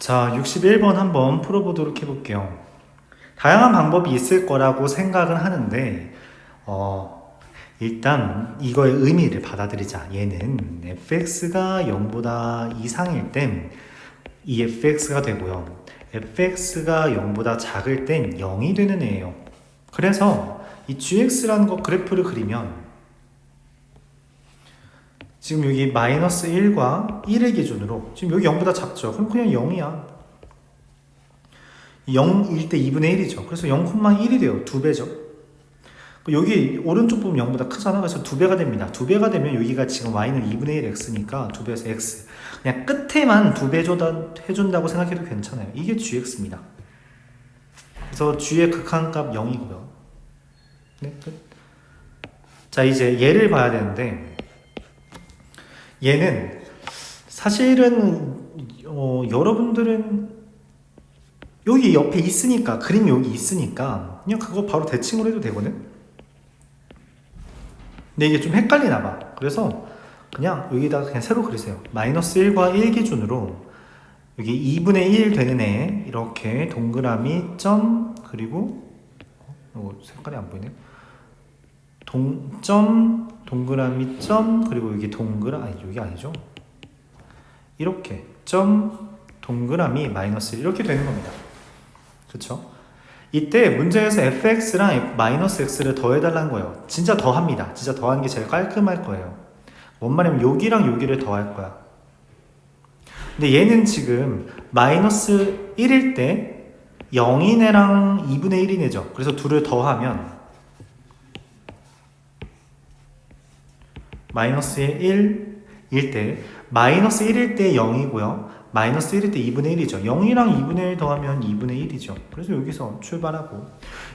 자, 61번 한번 풀어보도록 해볼게요. 다양한 방법이 있을 거라고 생각은 하는데, 어, 일단 이거의 의미를 받아들이자. 얘는 fx가 0보다 이상일 땐 이 fx가 되고요. fx가 0보다 작을 땐 0이 되는 애예요. 그래서 이 gx라는 거 그래프를 그리면 지금 여기 마이너스 1과 1을 기준으로 지금 여기 0보다 작죠. 그럼 그냥 0이야. 0일 때 2분의 1이죠. 그래서 0,1이 돼요. 두 배죠. 여기 오른쪽 보면 0보다 크잖아. 그래서 두 배가 됩니다. 두 배가 되면 여기가 지금 y는 2분의 1 x니까 두 배에서 x. 그냥 끝에만 두배 해준다고 생각해도 괜찮아요. 이게 gx입니다. 그래서 g의 극한값 0이고요. 네, 끝. 자, 이제 얘를 봐야 되는데 얘는 사실은 어, 여러분들은 여기 옆에 있으니까 그림 여기 있으니까 그냥 그거 바로 대칭으로 해도 되거든. 근데 이게 좀 헷갈리나 봐. 그래서 그냥 여기다가 그냥 새로 그리세요. 마이너스 1과 1 기준으로 여기 2분의 1 되는 애 이렇게 동그라미 점 그리고 어, 색깔이 안 보이네. 동점 동그라미 점 그리고 여기 동그라 아니 여기 아니죠? 이렇게 점 동그라미 마이너스 이렇게 되는 겁니다. 그렇죠 이때 문제에서 fx랑 마이너스 x를 더해달라는 거예요. 진짜 더합니다. 진짜 더하는 게 제일 깔끔할 거예요. 뭔 말이냐면 여기랑 여기를 더할 거야. 근데 얘는 지금 마이너스 1일 때 0인 애랑 2분의 1인 애죠. 그래서 둘을 더하면 마이너스 1일 때 마이너스 1일 때 0이고요. 마이너스 1일 때 2분의 1이죠. 0이랑 2분의 1 더하면 2분의 1이죠. 그래서 여기서 출발하고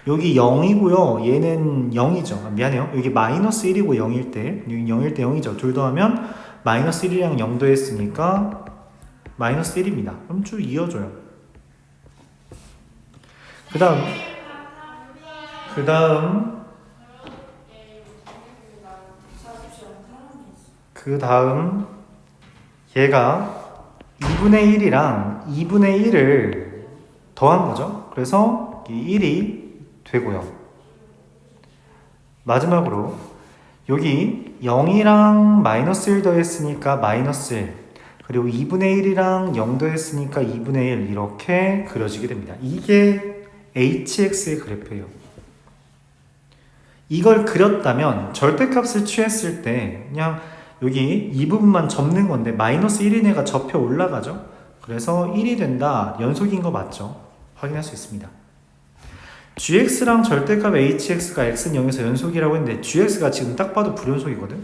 여기 0이고요. 얘는 0이죠. 아, 미안해요. 여기 마이너스 1이고 0일 때 여기 0일 때 0이죠. 둘 더하면 마이너스 1이랑 0 더했으니까 마이너스 1입니다. 그럼 쭉 이어줘요. 그 다음 그 다음 그 다음 얘가 2분의 1이랑 2분의 1을 더한 거죠. 그래서 이 1이 되고요. 마지막으로 여기 0이랑 마이너스 1 더했으니까 마이너스 1 그리고 2분의 1이랑 0 더했으니까 2분의 1 이렇게 그려지게 됩니다. 이게 hx의 그래프예요. 이걸 그렸다면 절대값을 취했을 때 그냥 여기 이 부분만 접는 건데 마이너스 1인 애가 접혀 올라가죠. 그래서 1이 된다. 연속인 거 맞죠? 확인할 수 있습니다. gx랑 절대값 hx가 x는 0에서 연속이라고 했는데 gx가 지금 딱 봐도 불연속이거든.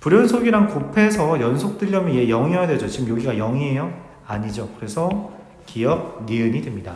불연속이랑 곱해서 연속 되려면 얘 0이어야 되죠. 지금 여기가 0이에요? 아니죠. 그래서 기억 니은이 됩니다.